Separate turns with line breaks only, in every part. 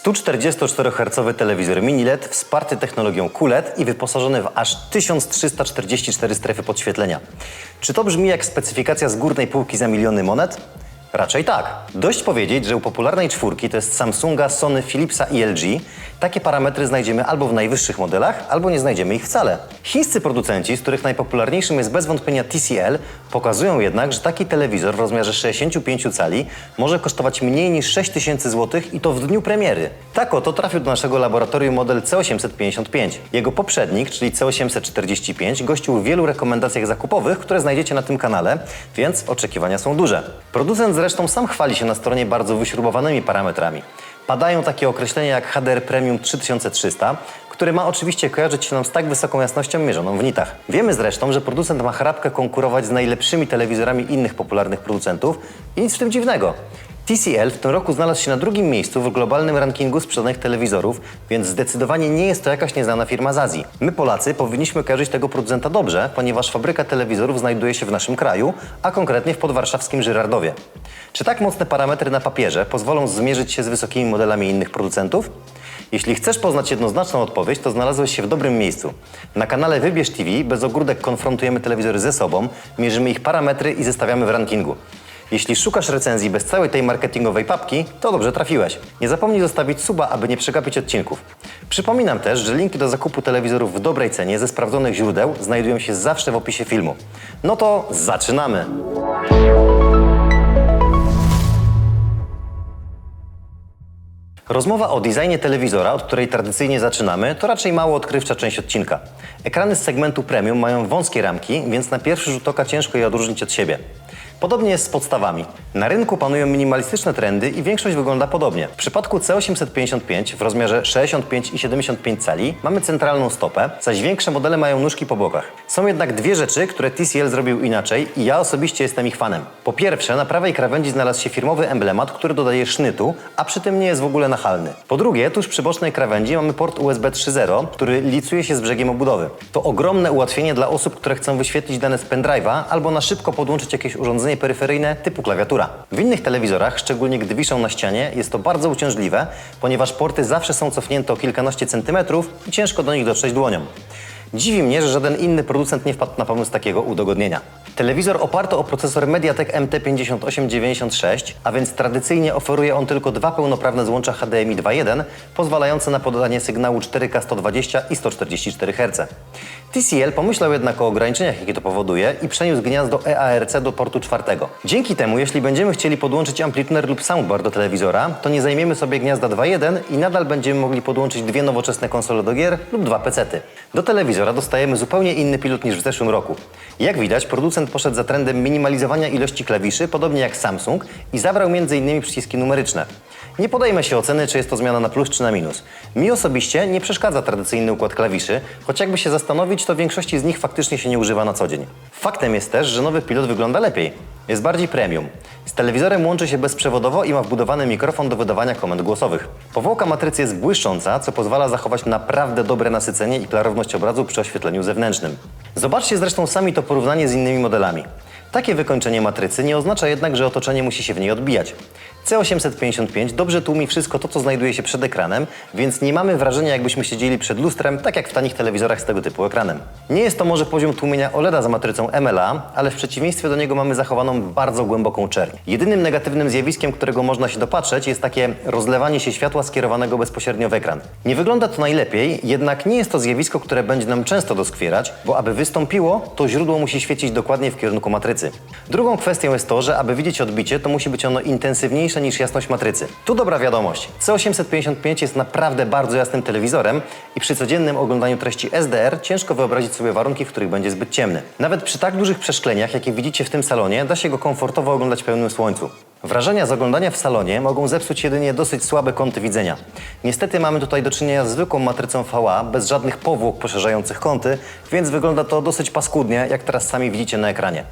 144 Hz telewizor mini LED wsparty technologią QLED i wyposażony w aż 1344 strefy podświetlenia. Czy to brzmi jak specyfikacja z górnej półki za miliony monet? Raczej tak. Dość powiedzieć, że u popularnej czwórki, to jest Samsunga, Sony, Philipsa i LG, takie parametry znajdziemy albo w najwyższych modelach, albo nie znajdziemy ich wcale. Chińscy producenci, z których najpopularniejszym jest bez wątpienia TCL, pokazują jednak, że taki telewizor w rozmiarze 65 cali może kosztować mniej niż 6000 zł i to w dniu premiery. Tak oto trafił do naszego laboratorium model C855. Jego poprzednik, czyli C845, gościł w wielu rekomendacjach zakupowych, które znajdziecie na tym kanale, więc oczekiwania są duże. Producent zresztą sam chwali się na stronie bardzo wyśrubowanymi parametrami. Padają takie określenia jak HDR Premium 3300, który ma oczywiście kojarzyć się nam z tak wysoką jasnością mierzoną w nitach. Wiemy zresztą, że producent ma chrapkę konkurować z najlepszymi telewizorami innych popularnych producentów i nic w tym dziwnego. TCL w tym roku znalazł się na drugim miejscu w globalnym rankingu sprzedanych telewizorów, więc zdecydowanie nie jest to jakaś nieznana firma z Azji. My Polacy powinniśmy kojarzyć tego producenta dobrze, ponieważ fabryka telewizorów znajduje się w naszym kraju, a konkretnie w podwarszawskim Żyrardowie. Czy tak mocne parametry na papierze pozwolą zmierzyć się z wysokimi modelami innych producentów? Jeśli chcesz poznać jednoznaczną odpowiedź, to znalazłeś się w dobrym miejscu. Na kanale Wybierz TV bez ogródek konfrontujemy telewizory ze sobą, mierzymy ich parametry i zestawiamy w rankingu. Jeśli szukasz recenzji bez całej tej marketingowej papki, to dobrze trafiłeś. Nie zapomnij zostawić suba, aby nie przegapić odcinków. Przypominam też, że linki do zakupu telewizorów w dobrej cenie ze sprawdzonych źródeł znajdują się zawsze w opisie filmu. No to zaczynamy! Rozmowa o designie telewizora, od której tradycyjnie zaczynamy, to raczej mało odkrywcza część odcinka. Ekrany z segmentu premium mają wąskie ramki, więc na pierwszy rzut oka ciężko je odróżnić od siebie. Podobnie jest z podstawami. Na rynku panują minimalistyczne trendy i większość wygląda podobnie. W przypadku C855 w rozmiarze 65 i 75 cali mamy centralną stopę, zaś większe modele mają nóżki po bokach. Są jednak dwie rzeczy, które TCL zrobił inaczej i ja osobiście jestem ich fanem. Po pierwsze, na prawej krawędzi znalazł się firmowy emblemat, który dodaje sznytu, a przy tym nie jest w ogóle nachalny. Po drugie, tuż przy bocznej krawędzi mamy port USB 3.0, który licuje się z brzegiem obudowy. To ogromne ułatwienie dla osób, które chcą wyświetlić dane z pendrive'a albo na szybko podłączyć jakieś urządzenie peryferyjne typu klawiatura. W innych telewizorach, szczególnie gdy wiszą na ścianie, jest to bardzo uciążliwe, ponieważ porty zawsze są cofnięte o kilkanaście centymetrów i ciężko do nich dotrzeć dłonią. Dziwi mnie, że żaden inny producent nie wpadł na pomysł takiego udogodnienia. Telewizor oparty o procesor MediaTek MT5896, a więc tradycyjnie oferuje on tylko dwa pełnoprawne złącza HDMI 2.1, pozwalające na podanie sygnału 4K 120 i 144 Hz. TCL pomyślał jednak o ograniczeniach, jakie to powoduje i przeniósł gniazdo EARC do portu czwartego. Dzięki temu, jeśli będziemy chcieli podłączyć amplituner lub soundbar do telewizora, to nie zajmiemy sobie gniazda 2.1 i nadal będziemy mogli podłączyć dwie nowoczesne konsole do gier lub dwa pecety. Do telewizora dostajemy zupełnie inny pilot niż w zeszłym roku. Jak widać, producent poszedł za trendem minimalizowania ilości klawiszy, podobnie jak Samsung, i zabrał m.in. przyciski numeryczne. Nie podejmę się oceny, czy jest to zmiana na plus czy na minus. Mi osobiście nie przeszkadza tradycyjny układ klawiszy, choć jakby się zastanowić, to większości z nich faktycznie się nie używa na co dzień. Faktem jest też, że nowy pilot wygląda lepiej. Jest bardziej premium. Z telewizorem łączy się bezprzewodowo i ma wbudowany mikrofon do wydawania komend głosowych. Powłoka matrycy jest błyszcząca, co pozwala zachować naprawdę dobre nasycenie i klarowność obrazu przy oświetleniu zewnętrznym. Zobaczcie zresztą sami to porównanie z innymi modelami. Takie wykończenie matrycy nie oznacza jednak, że otoczenie musi się w niej odbijać. C855 dobrze tłumi wszystko to, co znajduje się przed ekranem, więc nie mamy wrażenia, jakbyśmy siedzieli przed lustrem, tak jak w tanich telewizorach z tego typu ekranem. Nie jest to może poziom tłumienia OLEDa za matrycą MLA, ale w przeciwieństwie do niego mamy zachowaną bardzo głęboką czerń. Jedynym negatywnym zjawiskiem, którego można się dopatrzeć, jest takie rozlewanie się światła skierowanego bezpośrednio w ekran. Nie wygląda to najlepiej, jednak nie jest to zjawisko, które będzie nam często doskwierać, bo aby wystąpiło, to źródło musi świecić dokładnie w kierunku matrycy. Drugą kwestią jest to, że aby widzieć odbicie, to musi być ono intensywniejsze niż jasność matrycy. Tu dobra wiadomość. C855 jest naprawdę bardzo jasnym telewizorem i przy codziennym oglądaniu treści SDR ciężko wyobrazić sobie warunki, w których będzie zbyt ciemny. Nawet przy tak dużych przeszkleniach, jakie widzicie w tym salonie, da się go komfortowo oglądać w pełnym słońcu. Wrażenia z oglądania w salonie mogą zepsuć jedynie dosyć słabe kąty widzenia. Niestety mamy tutaj do czynienia z zwykłą matrycą VA, bez żadnych powłok poszerzających kąty, więc wygląda to dosyć paskudnie, jak teraz sami widzicie na ekranie.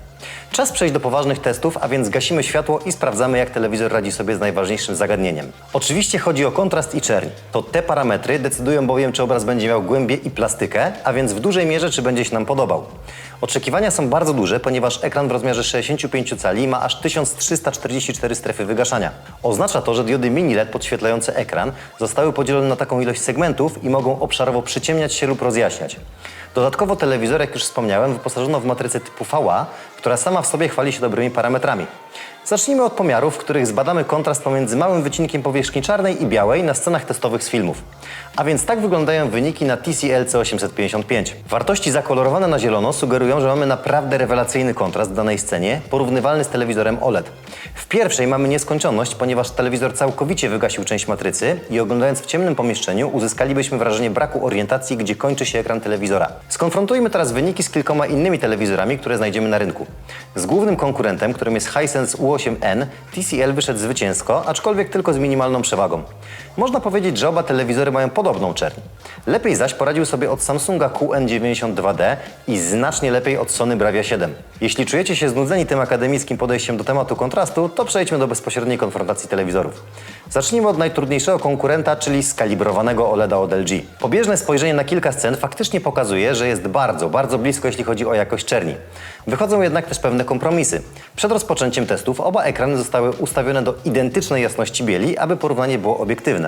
Czas przejść do poważnych testów, a więc gasimy światło i sprawdzamy, jak telewizor radzi sobie z najważniejszym zagadnieniem. Oczywiście chodzi o kontrast i czerń. To te parametry decydują bowiem, czy obraz będzie miał głębię i plastykę, a więc w dużej mierze, czy będzie się nam podobał. Oczekiwania są bardzo duże, ponieważ ekran w rozmiarze 65 cali ma aż 1344 34 strefy wygaszania. Oznacza to, że diody mini LED podświetlające ekran zostały podzielone na taką ilość segmentów i mogą obszarowo przyciemniać się lub rozjaśniać. Dodatkowo telewizor, jak już wspomniałem, wyposażono w matrycę typu VA, która sama w sobie chwali się dobrymi parametrami. Zacznijmy od pomiarów, w których zbadamy kontrast pomiędzy małym wycinkiem powierzchni czarnej i białej na scenach testowych z filmów. A więc tak wyglądają wyniki na TCL C855. Wartości zakolorowane na zielono sugerują, że mamy naprawdę rewelacyjny kontrast w danej scenie, porównywalny z telewizorem OLED. W pierwszej mamy nieskończoność, ponieważ telewizor całkowicie wygasił część matrycy i oglądając w ciemnym pomieszczeniu uzyskalibyśmy wrażenie braku orientacji, gdzie kończy się ekran telewizora. Skonfrontujmy teraz wyniki z kilkoma innymi telewizorami, które znajdziemy na rynku. Z głównym konkurentem, którym jest Hisense U8N, TCL wyszedł zwycięsko, aczkolwiek tylko z minimalną przewagą. Można powiedzieć, że oba telewizory mają podobną czerń. Lepiej zaś poradził sobie od Samsunga QN92D i znacznie lepiej od Sony Bravia 7. Jeśli czujecie się znudzeni tym akademickim podejściem do tematu kontrastu, to przejdźmy do bezpośredniej konfrontacji telewizorów. Zacznijmy od najtrudniejszego konkurenta, czyli skalibrowanego OLEDa od LG. Pobieżne spojrzenie na kilka scen faktycznie pokazuje, że jest bardzo, bardzo blisko, jeśli chodzi o jakość czerni. Wychodzą jednak też pewne kompromisy. Przed rozpoczęciem testów oba ekrany zostały ustawione do identycznej jasności bieli, aby porównanie było obiektywne.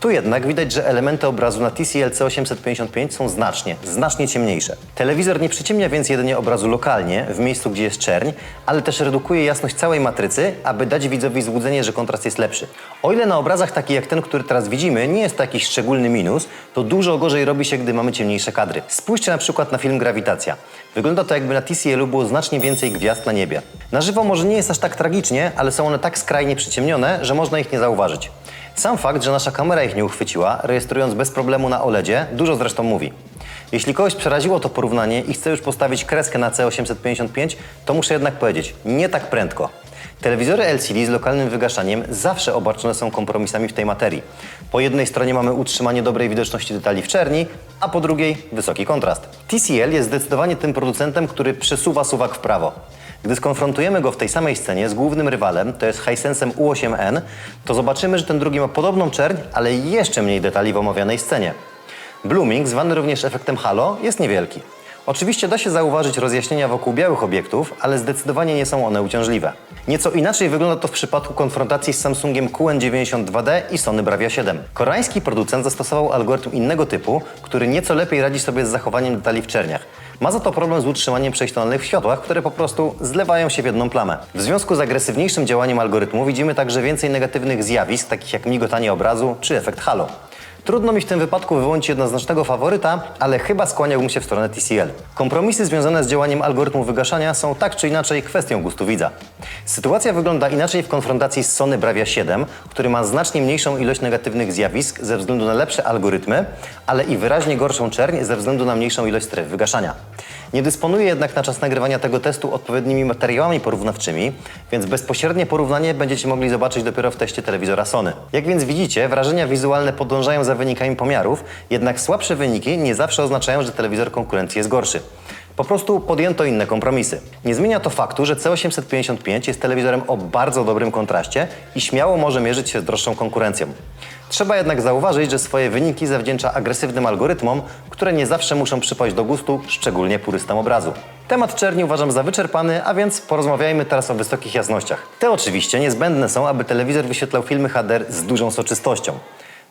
Tu jednak widać, że elementy obrazu na TCL C855 są znacznie, znacznie ciemniejsze. Telewizor nie przyciemnia więc jedynie obrazu lokalnie, w miejscu gdzie jest czerń, ale też redukuje jasność całej matrycy, aby dać widzowi złudzenie, że kontrast jest lepszy. O ile na obrazach taki jak ten, który teraz widzimy, nie jest to jakiś szczególny minus, to dużo gorzej robi się, gdy mamy ciemniejsze kadry. Spójrzcie na przykład na film Grawitacja. Wygląda to jakby na TCL-u było znacznie więcej gwiazd na niebie. Na żywo może nie jest aż tak tragicznie, ale są one tak skrajnie przyciemnione, że można ich nie zauważyć. Sam fakt, że nasza kamera ich nie uchwyciła, rejestrując bez problemu na OLEDzie, dużo zresztą mówi. Jeśli kogoś przeraziło to porównanie i chce już postawić kreskę na C855, to muszę jednak powiedzieć, nie tak prędko. Telewizory LCD z lokalnym wygaszaniem zawsze obarczone są kompromisami w tej materii. Po jednej stronie mamy utrzymanie dobrej widoczności detali w czerni, a po drugiej wysoki kontrast. TCL jest zdecydowanie tym producentem, który przesuwa suwak w prawo. Gdy skonfrontujemy go w tej samej scenie z głównym rywalem, to jest Hisensem U8N, to zobaczymy, że ten drugi ma podobną czerń, ale jeszcze mniej detali w omawianej scenie. Blooming, zwany również efektem halo, jest niewielki. Oczywiście da się zauważyć rozjaśnienia wokół białych obiektów, ale zdecydowanie nie są one uciążliwe. Nieco inaczej wygląda to w przypadku konfrontacji z Samsungiem QN92D i Sony Bravia 7. Koreański producent zastosował algorytm innego typu, który nieco lepiej radzi sobie z zachowaniem detali w czerniach. Ma za to problem z utrzymaniem przejść tonalnych w światłach, które po prostu zlewają się w jedną plamę. W związku z agresywniejszym działaniem algorytmu widzimy także więcej negatywnych zjawisk, takich jak migotanie obrazu czy efekt halo. Trudno mi w tym wypadku wyłonić jednoznacznego faworyta, ale chyba skłaniałbym się w stronę TCL. Kompromisy związane z działaniem algorytmu wygaszania są tak czy inaczej kwestią gustu widza. Sytuacja wygląda inaczej w konfrontacji z Sony Bravia 7, który ma znacznie mniejszą ilość negatywnych zjawisk ze względu na lepsze algorytmy, ale i wyraźnie gorszą czerń ze względu na mniejszą ilość stref wygaszania. Nie dysponuję jednak na czas nagrywania tego testu odpowiednimi materiałami porównawczymi, więc bezpośrednie porównanie będziecie mogli zobaczyć dopiero w teście telewizora Sony. Jak więc widzicie, wrażenia wizualne podążają za wynikami pomiarów, jednak słabsze wyniki nie zawsze oznaczają, że telewizor konkurencji jest gorszy. Po prostu podjęto inne kompromisy. Nie zmienia to faktu, że C855 jest telewizorem o bardzo dobrym kontraście i śmiało może mierzyć się z droższą konkurencją. Trzeba jednak zauważyć, że swoje wyniki zawdzięcza agresywnym algorytmom, które nie zawsze muszą przypaść do gustu, szczególnie purystom obrazu. Temat czerni uważam za wyczerpany, a więc porozmawiajmy teraz o wysokich jasnościach. Te oczywiście niezbędne są, aby telewizor wyświetlał filmy HDR z dużą soczystością.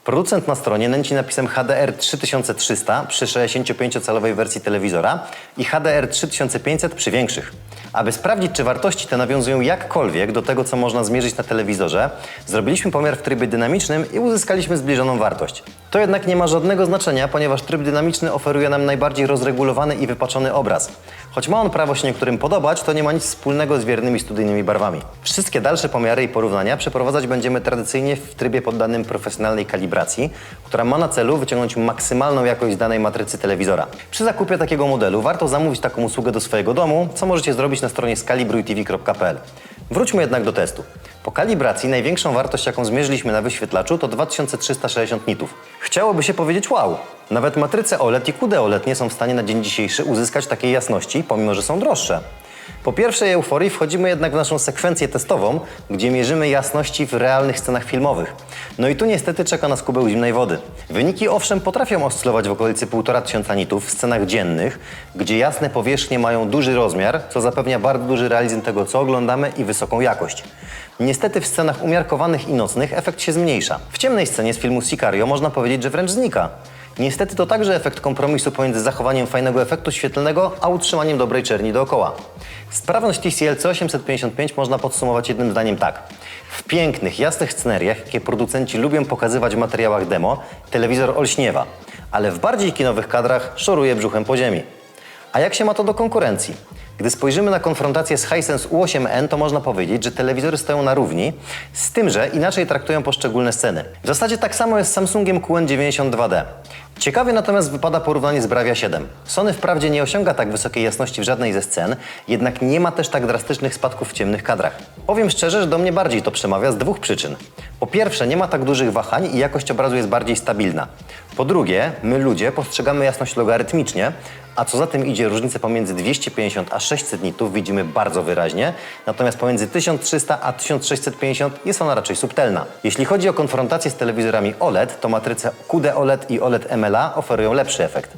Producent na stronie nęci napisem HDR 3300 przy 65-calowej wersji telewizora i HDR 3500 przy większych. Aby sprawdzić, czy wartości te nawiązują jakkolwiek do tego, co można zmierzyć na telewizorze, zrobiliśmy pomiar w trybie dynamicznym i uzyskaliśmy zbliżoną wartość. To jednak nie ma żadnego znaczenia, ponieważ tryb dynamiczny oferuje nam najbardziej rozregulowany i wypaczony obraz. Choć ma on prawo się niektórym podobać, to nie ma nic wspólnego z wiernymi studyjnymi barwami. Wszystkie dalsze pomiary i porównania przeprowadzać będziemy tradycyjnie w trybie poddanym profesjonalnej kalibracji, która ma na celu wyciągnąć maksymalną jakość danej matrycy telewizora. Przy zakupie takiego modelu warto zamówić taką usługę do swojego domu, co możecie zrobić na stronie skalibrujtv.pl. Wróćmy jednak do testu. Po kalibracji największą wartość, jaką zmierzyliśmy na wyświetlaczu, to 2360 nitów. Chciałoby się powiedzieć wow! Nawet matryce OLED i QD OLED nie są w stanie na dzień dzisiejszy uzyskać takiej jasności, pomimo że są droższe. Po pierwszej euforii wchodzimy jednak w naszą sekwencję testową, gdzie mierzymy jasności w realnych scenach filmowych. No i tu niestety czeka nas kubeł zimnej wody. Wyniki owszem potrafią oscylować w okolicy 1,5 tysiąca nitów w scenach dziennych, gdzie jasne powierzchnie mają duży rozmiar, co zapewnia bardzo duży realizm tego, co oglądamy i wysoką jakość. Niestety w scenach umiarkowanych i nocnych efekt się zmniejsza. W ciemnej scenie z filmu Sicario można powiedzieć, że wręcz znika. Niestety to także efekt kompromisu pomiędzy zachowaniem fajnego efektu świetlnego, a utrzymaniem dobrej czerni dookoła. Sprawność TCL C855 można podsumować jednym zdaniem tak. W pięknych, jasnych sceneriach, jakie producenci lubią pokazywać w materiałach demo, telewizor olśniewa, ale w bardziej kinowych kadrach szoruje brzuchem po ziemi. A jak się ma to do konkurencji? Gdy spojrzymy na konfrontację z Hisense U8N, to można powiedzieć, że telewizory stoją na równi, z tym, że inaczej traktują poszczególne sceny. W zasadzie tak samo jest z Samsungiem QN92D. Ciekawie natomiast wypada porównanie z Bravia 7. Sony wprawdzie nie osiąga tak wysokiej jasności w żadnej ze scen, jednak nie ma też tak drastycznych spadków w ciemnych kadrach. Powiem szczerze, że do mnie bardziej to przemawia z dwóch przyczyn. Po pierwsze, nie ma tak dużych wahań i jakość obrazu jest bardziej stabilna. Po drugie, my ludzie postrzegamy jasność logarytmicznie, a co za tym idzie, różnicę pomiędzy 250 a 600 nitów widzimy bardzo wyraźnie, natomiast pomiędzy 1300 a 1650 jest ona raczej subtelna. Jeśli chodzi o konfrontację z telewizorami OLED, to matryce QD OLED i OLED MLA oferują lepszy efekt.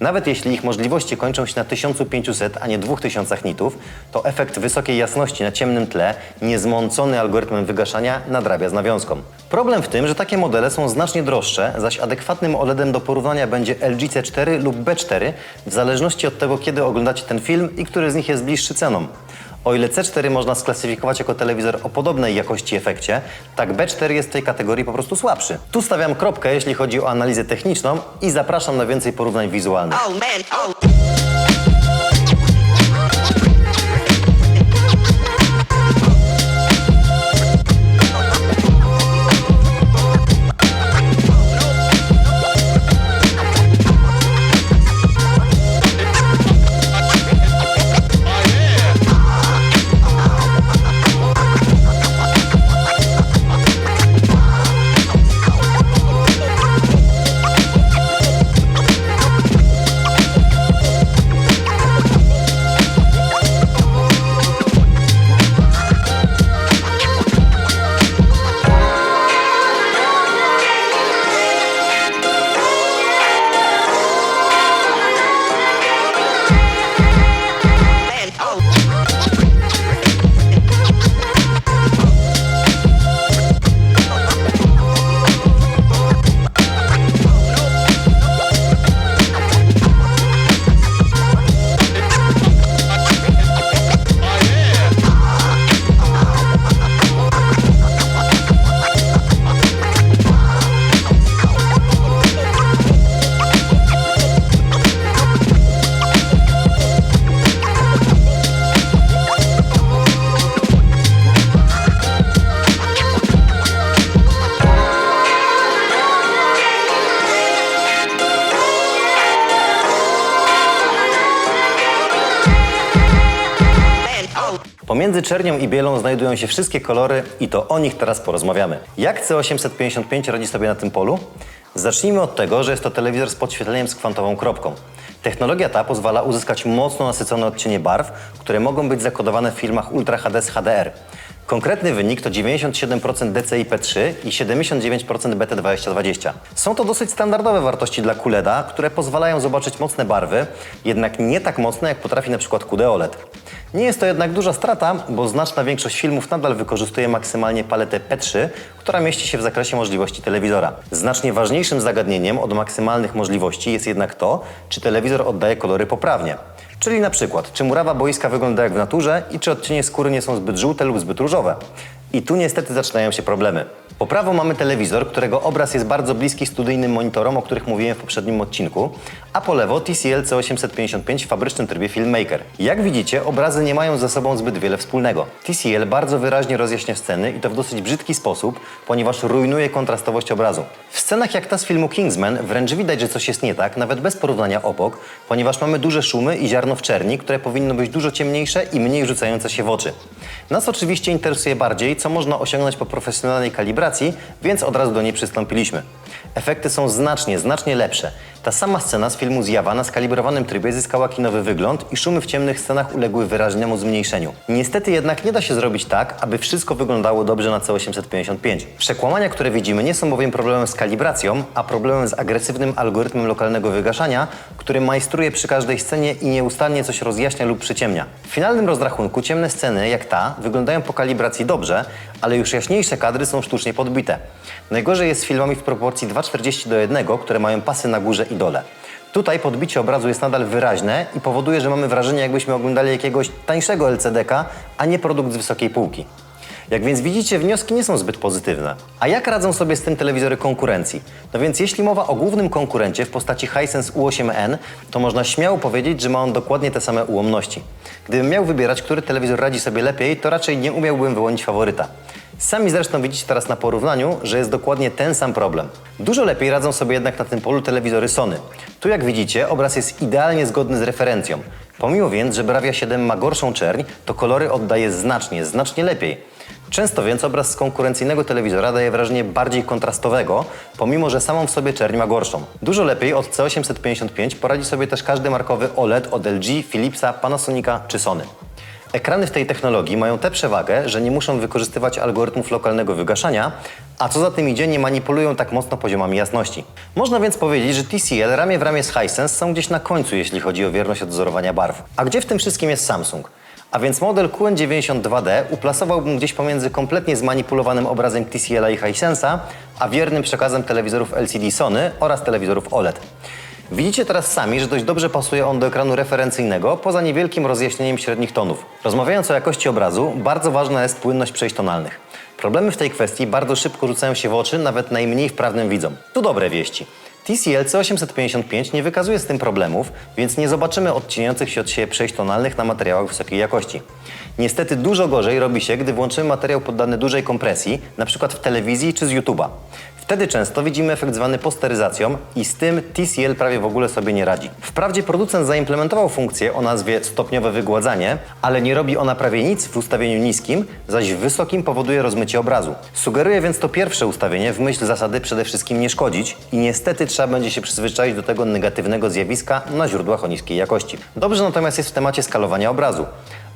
Nawet jeśli ich możliwości kończą się na 1500, a nie 2000 nitów, to efekt wysokiej jasności na ciemnym tle, niezmącony algorytmem wygaszania, nadrabia z nawiązką. Problem w tym, że takie modele są znacznie droższe, zaś adekwatnym OLEDem do porównania będzie LG C4 lub B4, w zależności od tego, kiedy oglądacie ten film i który z nich jest bliższy ceną. O ile C4 można sklasyfikować jako telewizor o podobnej jakości efekcie, tak B4 jest w tej kategorii po prostu słabszy. Tu stawiam kropkę, jeśli chodzi o analizę techniczną i zapraszam na więcej porównań wizualnych.
Oh man, oh.
Pomiędzy czernią i bielą znajdują się wszystkie kolory i to o nich teraz porozmawiamy. Jak C855 radzi sobie na tym polu? Zacznijmy od tego, że jest to telewizor z podświetleniem z kwantową kropką. Technologia ta pozwala uzyskać mocno nasycone odcienie barw, które mogą być zakodowane w filmach Ultra HD z HDR. Konkretny wynik to 97% DCI-P3 i 79% BT2020. Są to dosyć standardowe wartości dla QLEDa, które pozwalają zobaczyć mocne barwy, jednak nie tak mocne jak potrafi na przykład QD OLED. Nie jest to jednak duża strata, bo znaczna większość filmów nadal wykorzystuje maksymalnie paletę P3, która mieści się w zakresie możliwości telewizora. Znacznie ważniejszym zagadnieniem od maksymalnych możliwości jest jednak to, czy telewizor oddaje kolory poprawnie. Czyli na przykład, czy murawa boiska wygląda jak w naturze i czy odcienie skóry nie są zbyt żółte lub zbyt różowe. I tu niestety zaczynają się problemy. Po prawo mamy telewizor, którego obraz jest bardzo bliski studyjnym monitorom, o których mówiłem w poprzednim odcinku, a po lewo TCL C855 w fabrycznym trybie Filmmaker. Jak widzicie, obrazy nie mają ze sobą zbyt wiele wspólnego. TCL bardzo wyraźnie rozjaśnia sceny i to w dosyć brzydki sposób, ponieważ rujnuje kontrastowość obrazu. W scenach jak ta z filmu Kingsman wręcz widać, że coś jest nie tak, nawet bez porównania obok, ponieważ mamy duże szumy i ziarno w czerni, które powinno być dużo ciemniejsze i mniej rzucające się w oczy. Nas oczywiście interesuje bardziej, co można osiągnąć po profesjonalnej kalibracji, więc od razu do niej przystąpiliśmy. Efekty są znacznie, znacznie lepsze. Ta sama scena z filmu Zjawa na skalibrowanym trybie zyskała kinowy wygląd i szumy w ciemnych scenach uległy wyraźnemu zmniejszeniu. Niestety jednak nie da się zrobić tak, aby wszystko wyglądało dobrze na C855. Przekłamania, które widzimy nie są bowiem problemem z kalibracją, a problemem z agresywnym algorytmem lokalnego wygaszania, który majstruje przy każdej scenie i nieustannie coś rozjaśnia lub przyciemnia. W finalnym rozrachunku ciemne sceny, jak ta, wyglądają po kalibracji dobrze, ale już jaśniejsze kadry są sztucznie podbite. Najgorzej jest z filmami w proporcji 2,40 do 1, które mają pasy na górze i dole. Tutaj podbicie obrazu jest nadal wyraźne i powoduje, że mamy wrażenie, jakbyśmy oglądali jakiegoś tańszego LCD-ka, a nie produkt z wysokiej półki. Jak więc widzicie, wnioski nie są zbyt pozytywne. A jak radzą sobie z tym telewizory konkurencji? No więc jeśli mowa o głównym konkurencie w postaci Hisense U8N, to można śmiało powiedzieć, że ma on dokładnie te same ułomności. Gdybym miał wybierać, który telewizor radzi sobie lepiej, to raczej nie umiałbym wyłonić faworyta. Sami zresztą widzicie teraz na porównaniu, że jest dokładnie ten sam problem. Dużo lepiej radzą sobie jednak na tym polu telewizory Sony. Tu jak widzicie, obraz jest idealnie zgodny z referencją. Pomimo więc, że Bravia 7 ma gorszą czerń, to kolory oddaje znacznie, znacznie lepiej. Często więc obraz z konkurencyjnego telewizora daje wrażenie bardziej kontrastowego, pomimo że samą w sobie czerń ma gorszą. Dużo lepiej od C855 poradzi sobie też każdy markowy OLED od LG, Philipsa, Panasonica czy Sony. Ekrany w tej technologii mają tę przewagę, że nie muszą wykorzystywać algorytmów lokalnego wygaszania, a co za tym idzie, nie manipulują tak mocno poziomami jasności. Można więc powiedzieć, że TCL ramię w ramię z Hisense są gdzieś na końcu, jeśli chodzi o wierność odzorowania barw. A gdzie w tym wszystkim jest Samsung? A więc model QN92D uplasowałbym gdzieś pomiędzy kompletnie zmanipulowanym obrazem TCL i Hisense'a, a wiernym przekazem telewizorów LCD Sony oraz telewizorów OLED. Widzicie teraz sami, że dość dobrze pasuje on do ekranu referencyjnego, poza niewielkim rozjaśnieniem średnich tonów. Rozmawiając o jakości obrazu, bardzo ważna jest płynność przejść tonalnych. Problemy w tej kwestii bardzo szybko rzucają się w oczy nawet najmniej wprawnym widzom. Tu dobre wieści. TCL C855 nie wykazuje z tym problemów, więc nie zobaczymy odcinających się od siebie przejść tonalnych na materiałach wysokiej jakości. Niestety dużo gorzej robi się, gdy włączymy materiał poddany dużej kompresji, np. w telewizji czy z YouTube'a. Wtedy często widzimy efekt zwany posteryzacją i z tym TCL prawie w ogóle sobie nie radzi. Wprawdzie producent zaimplementował funkcję o nazwie stopniowe wygładzanie, ale nie robi ona prawie nic w ustawieniu niskim, zaś w wysokim powoduje rozmycie obrazu. Sugeruje więc to pierwsze ustawienie w myśl zasady przede wszystkim nie szkodzić i niestety trzeba będzie się przyzwyczaić do tego negatywnego zjawiska na źródłach o niskiej jakości. Dobrze natomiast jest w temacie skalowania obrazu.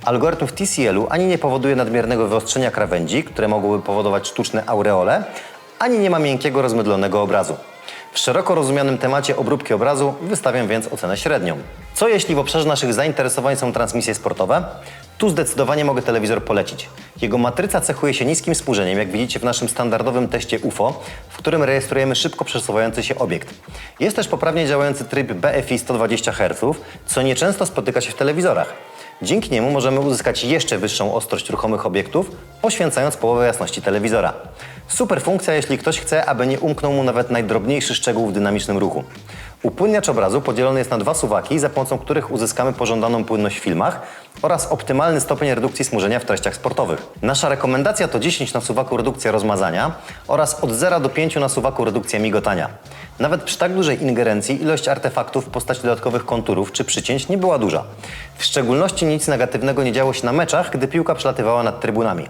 Algorytm w TCL-u ani nie powoduje nadmiernego wyostrzenia krawędzi, które mogłyby powodować sztuczne aureole, ani nie ma miękkiego, rozmydlonego obrazu. W szeroko rozumianym temacie obróbki obrazu wystawiam więc ocenę średnią. Co jeśli w obszarze naszych zainteresowań są transmisje sportowe? Tu zdecydowanie mogę telewizor polecić. Jego matryca cechuje się niskim spłużeniem, jak widzicie w naszym standardowym teście UFO, w którym rejestrujemy szybko przesuwający się obiekt. Jest też poprawnie działający tryb BFI 120 Hz, co nieczęsto spotyka się w telewizorach. Dzięki niemu możemy uzyskać jeszcze wyższą ostrość ruchomych obiektów, poświęcając połowę jasności telewizora. Super funkcja, jeśli ktoś chce, aby nie umknął mu nawet najdrobniejszy szczegół w dynamicznym ruchu. Upłynniacz obrazu podzielony jest na dwa suwaki, za pomocą których uzyskamy pożądaną płynność w filmach oraz optymalny stopień redukcji smużenia w treściach sportowych. Nasza rekomendacja to 10 na suwaku redukcja rozmazania oraz od 0 do 5 na suwaku redukcja migotania. Nawet przy tak dużej ingerencji ilość artefaktów w postaci dodatkowych konturów czy przycięć nie była duża. W szczególności nic negatywnego nie działo się na meczach, gdy piłka przelatywała nad trybunami.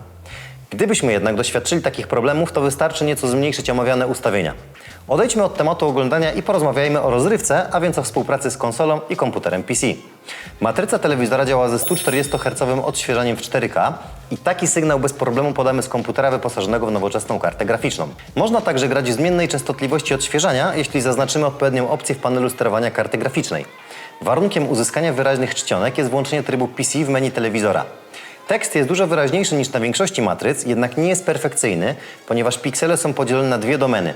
Gdybyśmy jednak doświadczyli takich problemów, to wystarczy nieco zmniejszyć omawiane ustawienia. Odejdźmy od tematu oglądania i porozmawiajmy o rozrywce, a więc o współpracy z konsolą i komputerem PC. Matryca telewizora działa ze 140 Hz odświeżaniem w 4K i taki sygnał bez problemu podamy z komputera wyposażonego w nowoczesną kartę graficzną. Można także grać w zmiennej częstotliwości odświeżania, jeśli zaznaczymy odpowiednią opcję w panelu sterowania karty graficznej. Warunkiem uzyskania wyraźnych czcionek jest włączenie trybu PC w menu telewizora. Tekst jest dużo wyraźniejszy niż na większości matryc, jednak nie jest perfekcyjny, ponieważ piksele są podzielone na dwie domeny.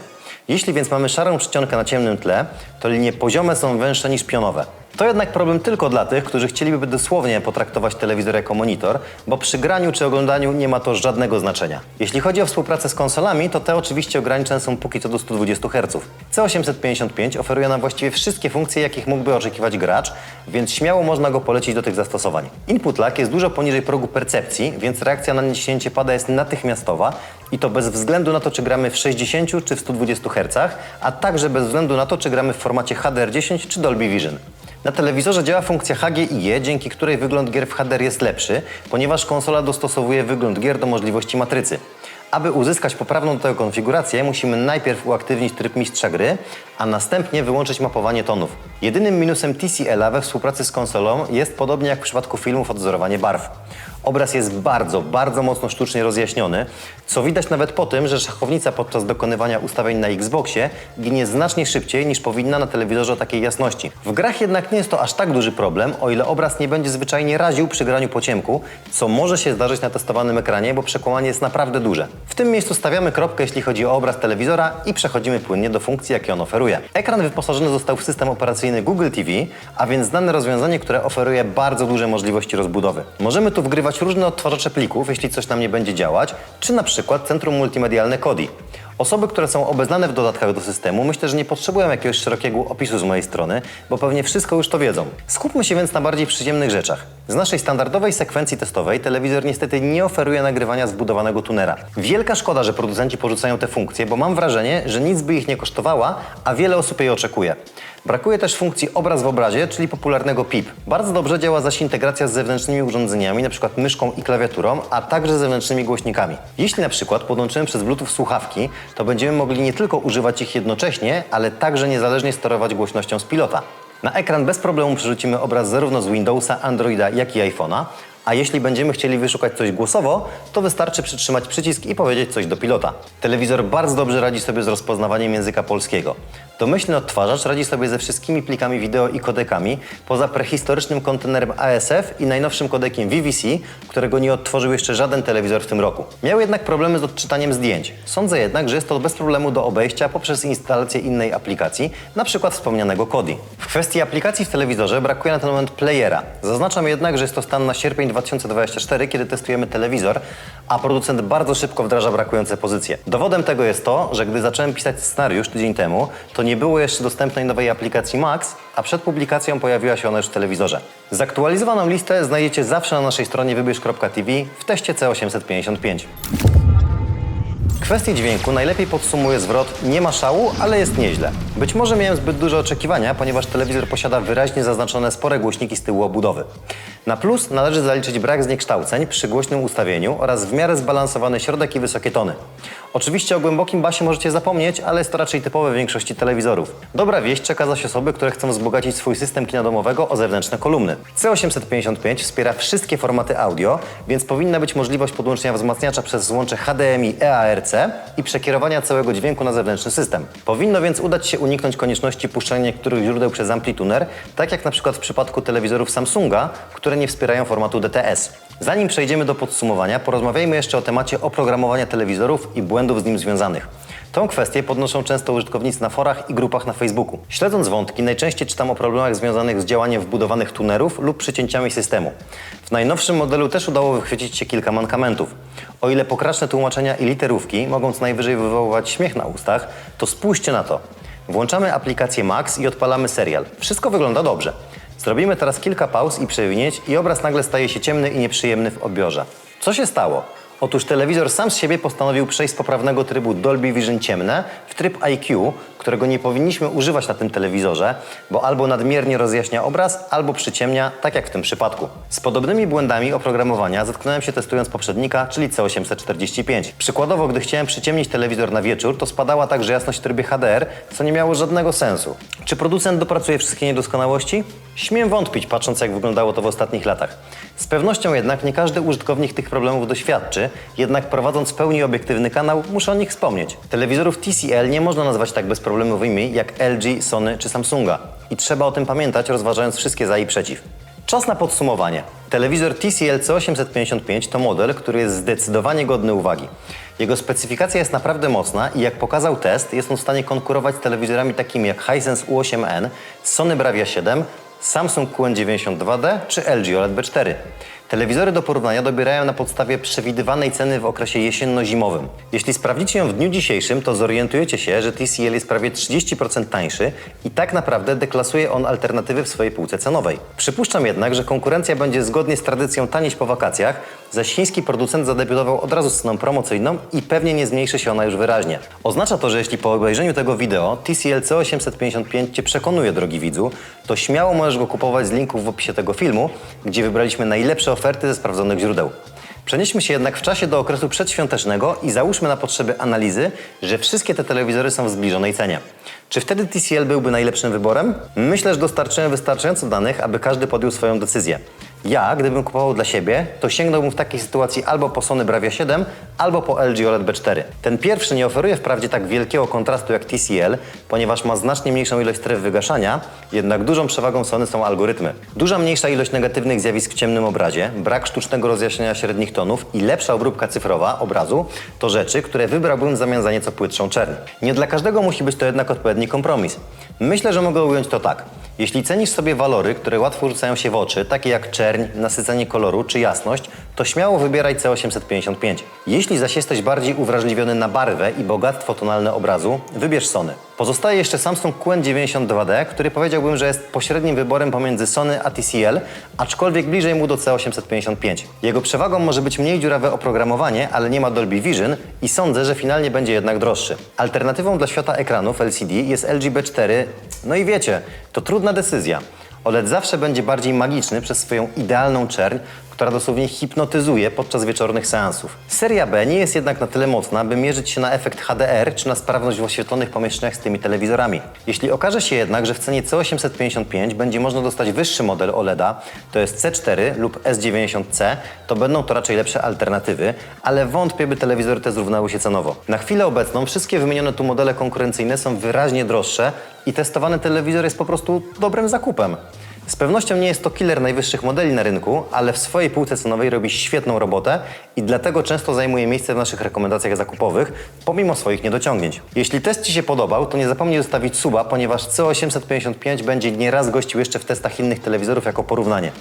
Jeśli więc mamy szarą czcionkę na ciemnym tle, to linie poziome są węższe niż pionowe. To jednak problem tylko dla tych, którzy chcieliby dosłownie potraktować telewizor jako monitor, bo przy graniu czy oglądaniu nie ma to żadnego znaczenia. Jeśli chodzi o współpracę z konsolami, to te oczywiście ograniczone są póki co do 120 Hz. C855 oferuje nam właściwie wszystkie funkcje, jakich mógłby oczekiwać gracz, więc śmiało można go polecić do tych zastosowań. Input lag jest dużo poniżej progu percepcji, więc reakcja na naciśnięcie pada jest natychmiastowa i to bez względu na to, czy gramy w 60 czy w 120 Hz, a także bez względu na to, czy gramy w formacie HDR10 czy Dolby Vision. Na telewizorze działa funkcja HGIE, dzięki której wygląd gier w HDR jest lepszy, ponieważ konsola dostosowuje wygląd gier do możliwości matrycy. Aby uzyskać poprawną tego konfigurację, musimy najpierw uaktywnić tryb mistrza gry, a następnie wyłączyć mapowanie tonów. Jedynym minusem TCL-a we współpracy z konsolą jest podobnie jak w przypadku filmów odzorowanie barw. Obraz jest bardzo, bardzo mocno sztucznie rozjaśniony, co widać nawet po tym, że szachownica podczas dokonywania ustawień na Xboxie ginie znacznie szybciej niż powinna na telewizorze o takiej jasności. W grach jednak nie jest to aż tak duży problem, o ile obraz nie będzie zwyczajnie raził przy graniu po ciemku, co może się zdarzyć na testowanym ekranie, bo przekłamanie jest naprawdę duże. W tym miejscu stawiamy kropkę, jeśli chodzi o obraz telewizora i przechodzimy płynnie do funkcji, jakie on oferuje. Ekran wyposażony został w system operacyjny Google TV, a więc znane rozwiązanie, które oferuje bardzo duże możliwości rozbudowy. Możemy tu wgrywać różne odtwarzacze plików, jeśli coś nam nie będzie działać, czy na przykład centrum multimedialne Kodi. Osoby, które są obeznane w dodatkach do systemu, myślę, że nie potrzebują jakiegoś szerokiego opisu z mojej strony, bo pewnie wszystko już to wiedzą. Skupmy się więc na bardziej przyziemnych rzeczach. Z naszej standardowej sekwencji testowej telewizor niestety nie oferuje nagrywania zbudowanego tunera. Wielka szkoda, że producenci porzucają te funkcje, bo mam wrażenie, że nic by ich nie kosztowała, a wiele osób jej oczekuje. Brakuje też funkcji obraz w obrazie, czyli popularnego PIP. Bardzo dobrze działa zaś integracja z zewnętrznymi urządzeniami, np. myszką i klawiaturą, a także zewnętrznymi głośnikami. Jeśli na przykład podłączymy przez Bluetooth słuchawki, to będziemy mogli nie tylko używać ich jednocześnie, ale także niezależnie sterować głośnością z pilota. Na ekran bez problemu przerzucimy obraz zarówno z Windowsa, Androida, jak i iPhone'a, a jeśli będziemy chcieli wyszukać coś głosowo, to wystarczy przytrzymać przycisk i powiedzieć coś do pilota. Telewizor bardzo dobrze radzi sobie z rozpoznawaniem języka polskiego. Domyślny odtwarzacz radzi sobie ze wszystkimi plikami wideo i kodekami, poza prehistorycznym kontenerem ASF i najnowszym kodekiem VVC, którego nie odtworzył jeszcze żaden telewizor w tym roku. Miał jednak problemy z odczytaniem zdjęć. Sądzę jednak, że jest to bez problemu do obejścia poprzez instalację innej aplikacji, przykład wspomnianego Kodi. W kwestii aplikacji w telewizorze brakuje na ten moment playera. Zaznaczam jednak, że jest to stan na sierpień 2024, kiedy testujemy telewizor, a producent bardzo szybko wdraża brakujące pozycje. Dowodem tego jest to, że gdy zacząłem pisać scenariusz tydzień temu, to nie było jeszcze dostępnej nowej aplikacji Max, a przed publikacją pojawiła się ona już w telewizorze. Zaktualizowaną listę znajdziecie zawsze na naszej stronie wybierz.tv w teście C855. Kwestię dźwięku najlepiej podsumuje zwrot nie ma szału, ale jest nieźle. Być może miałem zbyt duże oczekiwania, ponieważ telewizor posiada wyraźnie zaznaczone spore głośniki z tyłu obudowy. Na plus należy zaliczyć brak zniekształceń przy głośnym ustawieniu oraz w miarę zbalansowany środek i wysokie tony. Oczywiście o głębokim basie możecie zapomnieć, ale jest to raczej typowe w większości telewizorów. Dobra wieść czeka zaś osoby, które chcą wzbogacić swój system kina domowego o zewnętrzne kolumny. C855 wspiera wszystkie formaty audio, więc powinna być możliwość podłączenia wzmacniacza przez złącze HDMI EARC i przekierowania całego dźwięku na zewnętrzny system. Powinno więc udać się uniknąć konieczności puszczania niektórych źródeł przez amplituner, tak jak na przykład w przypadku telewizorów Samsunga, które nie wspierają formatu DTS. Zanim przejdziemy do podsumowania, porozmawiajmy jeszcze o temacie oprogramowania telewizorów i błędów z nim związanych. Tą kwestię podnoszą często użytkownicy na forach i grupach na Facebooku. Śledząc wątki, najczęściej czytam o problemach związanych z działaniem wbudowanych tunerów lub przycięciami systemu. W najnowszym modelu też udało wychwycić się kilka mankamentów. O ile pokraczne tłumaczenia i literówki mogą co najwyżej wywoływać śmiech na ustach, to spójrzcie na to. Włączamy aplikację Max i odpalamy serial. Wszystko wygląda dobrze. Zrobimy teraz kilka pauz i przewinięć i obraz nagle staje się ciemny i nieprzyjemny w odbiorze. Co się stało? Otóż telewizor sam z siebie postanowił przejść z poprawnego trybu Dolby Vision ciemne w tryb IQ, którego nie powinniśmy używać na tym telewizorze, bo albo nadmiernie rozjaśnia obraz, albo przyciemnia, tak jak w tym przypadku. Z podobnymi błędami oprogramowania zetknąłem się testując poprzednika, czyli C845. Przykładowo, gdy chciałem przyciemnić telewizor na wieczór, to spadała także jasność w trybie HDR, co nie miało żadnego sensu. Czy producent dopracuje wszystkie niedoskonałości? Śmiem wątpić, patrząc jak wyglądało to w ostatnich latach. Z pewnością jednak nie każdy użytkownik tych problemów doświadczy, jednak prowadząc w pełni obiektywny kanał, muszę o nich wspomnieć. Telewizorów TCL nie można nazwać tak bezproblemowymi jak LG, Sony czy Samsunga. I trzeba o tym pamiętać, rozważając wszystkie za i przeciw. Czas na podsumowanie. Telewizor TCL C855 to model, który jest zdecydowanie godny uwagi. Jego specyfikacja jest naprawdę mocna i jak pokazał test, jest on w stanie konkurować z telewizorami takimi jak Hisense U8N, Sony Bravia 7, Samsung QN92D czy LG OLED B4. Telewizory do porównania dobierają na podstawie przewidywanej ceny w okresie jesienno-zimowym. Jeśli sprawdzicie ją w dniu dzisiejszym, to zorientujecie się, że TCL jest prawie 30% tańszy i tak naprawdę deklasuje on alternatywy w swojej półce cenowej. Przypuszczam jednak, że konkurencja będzie zgodnie z tradycją tanieść po wakacjach, zaś chiński producent zadebiutował od razu z ceną promocyjną i pewnie nie zmniejszy się ona już wyraźnie. Oznacza to, że jeśli po obejrzeniu tego wideo TCL C855 Cię przekonuje, drogi widzu, to śmiało możesz go kupować z linków w opisie tego filmu, gdzie wybraliśmy najlepsze oferty ze sprawdzonych źródeł. Przenieśmy się jednak w czasie do okresu przedświątecznego i załóżmy na potrzeby analizy, że wszystkie te telewizory są w zbliżonej cenie. Czy wtedy TCL byłby najlepszym wyborem? Myślę, że dostarczyłem wystarczająco danych, aby każdy podjął swoją decyzję. Ja, gdybym kupował dla siebie, to sięgnąłbym w takiej sytuacji albo po Sony Bravia 7, albo po LG OLED B4. Ten pierwszy nie oferuje wprawdzie tak wielkiego kontrastu jak TCL, ponieważ ma znacznie mniejszą ilość stref wygaszania, jednak dużą przewagą Sony są algorytmy. Duża mniejsza ilość negatywnych zjawisk w ciemnym obrazie, brak sztucznego rozjaśnienia średnich tonów i lepsza obróbka cyfrowa obrazu to rzeczy, które wybrałbym w zamian za nieco płytszą czerń. Nie dla każdego musi być to jednak odpowiedni kompromis. Myślę, że mogę ująć to tak. Jeśli cenisz sobie walory, które łatwo rzucają się w oczy, takie jak czerń, nasycenie koloru czy jasność, to śmiało wybieraj C855. Jeśli zaś jesteś bardziej uwrażliwiony na barwę i bogactwo tonalne obrazu, wybierz Sony. Pozostaje jeszcze Samsung QN92D, który powiedziałbym, że jest pośrednim wyborem pomiędzy Sony a TCL, aczkolwiek bliżej mu do C855. Jego przewagą może być mniej dziurawe oprogramowanie, ale nie ma Dolby Vision i sądzę, że finalnie będzie jednak droższy. Alternatywą dla świata ekranów LCD jest LG B4, no i wiecie, to trudna decyzja. OLED zawsze będzie bardziej magiczny przez swoją idealną czerń, która dosłownie hipnotyzuje podczas wieczornych seansów. Seria B nie jest jednak na tyle mocna, by mierzyć się na efekt HDR czy na sprawność w oświetlonych pomieszczeniach z tymi telewizorami. Jeśli okaże się jednak, że w cenie C855 będzie można dostać wyższy model OLEDa, to jest C4 lub S90C, to będą to raczej lepsze alternatywy, ale wątpię, by telewizory te zrównały się cenowo. Na chwilę obecną wszystkie wymienione tu modele konkurencyjne są wyraźnie droższe i testowany telewizor jest po prostu dobrym zakupem. Z pewnością nie jest to killer najwyższych modeli na rynku, ale w swojej półce cenowej robi świetną robotę i dlatego często zajmuje miejsce w naszych rekomendacjach zakupowych, pomimo swoich niedociągnięć. Jeśli test Ci się podobał, to nie zapomnij zostawić suba, ponieważ C855 będzie nieraz gościł jeszcze w testach innych telewizorów jako porównanie.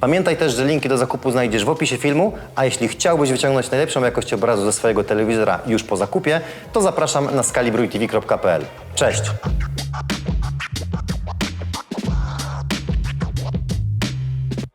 Pamiętaj też, że linki do zakupu znajdziesz w opisie filmu, a jeśli chciałbyś wyciągnąć najlepszą jakość obrazu ze swojego telewizora już po zakupie, to zapraszam na skalibrujtv.pl. Cześć!